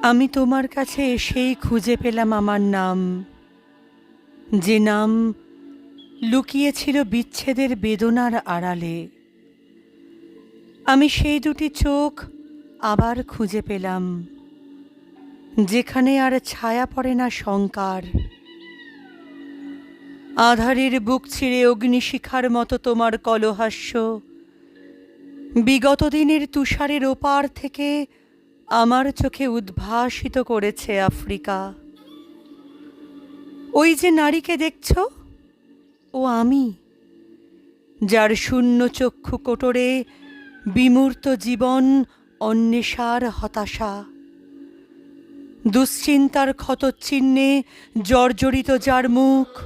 আমি তোমার কাছে এসেই খুঁজে পেলাম আমার নাম। যে নাম লুকিয়েছিল বিচ্ছেদের বেদনার আড়ালে। আমি সেই দুটি চোখ আবার খুঁজে পেলাম, যেখানে আর ছায়া পড়ে না শঙ্কার। আধারের বুক ছিঁড়ে অগ্নিশিখার মতো তোমার কলহাস্য। বিগত দিনের তুষারের ওপার থেকে আমার চোখে উদ্ভাসিত করেছে আফ্রিকা। ওই যে নারীকে দেখছ? ও আমি, যার শূন্য চক্ষু কোটরে বিমূর্ত জীবন, অন্বেষার হতাশা। দুশ্চিন্তার ক্ষতচিহ্নে জর্জরিত যার মুখ,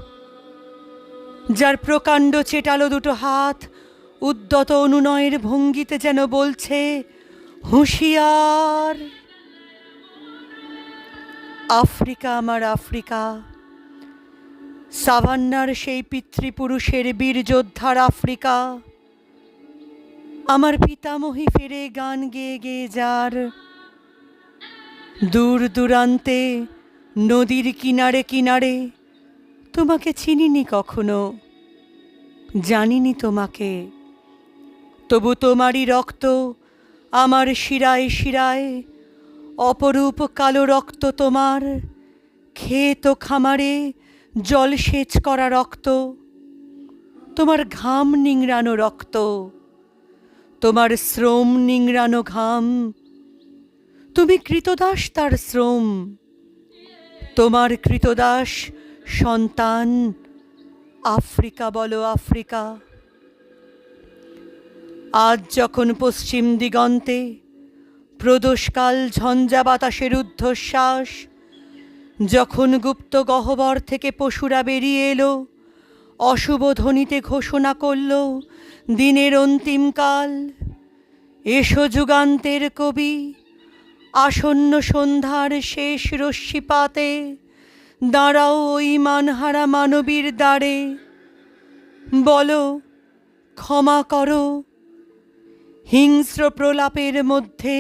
যার প্রকাণ্ড চেটালো দুটো হাত, উদ্যত অনুনয়ের ভঙ্গিতে যেন বলছে হুঁশিয়ার। আফ্রিকা আমার আফ্রিকা। সাভান্নার সেই পিতৃপুরুষের বীর যোদ্ধার আফ্রিকা। আমার পিতামহী ফেরে গান গেয়ে গেয়ে যার। দূর দূরান্তে, নদীর কিনারে কিনারে, তোমাকে চিনিনি কখনো? জানিনি তোমাকে। তবু তোমারই রক্ত আমার শিরায় শিরায়, অপরূপ কালো রক্ত তোমার, ক্ষেত খামারে জলসেচ করা রক্ত, তোমার ঘাম নিংড়ানো রক্ত, তোমার শ্রম নিংড়ানো ঘাম, তুমি কৃতদাস তার শ্রম, তোমার কৃতদাস সন্তান, আফ্রিকা বলো আফ্রিকা। আজ যখন পশ্চিম দিগন্তে প্রদোষকাল ঝঞ্ঝা বাতাসের ঊর্ধ্বশ্বাস যখন গুপ্ত গহ্বর থেকে পশুরা বেরিয়ে এলো, অশুভ ধ্বনিতে ঘোষণা করল, দিনের অন্তিমকাল এসো যুগান্তের কবি, আসন্ন সন্ধ্যার শেষ রশ্মিপাতে, দাঁড়াও ওই মানহারা মানবীর দ্বারে, বলো, ক্ষমা করো হিংস্র প্রলাপের মধ্যে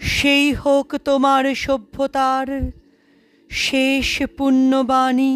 সেই হোক তোমার সভ্যতার শেষ পুণ্যবাণী।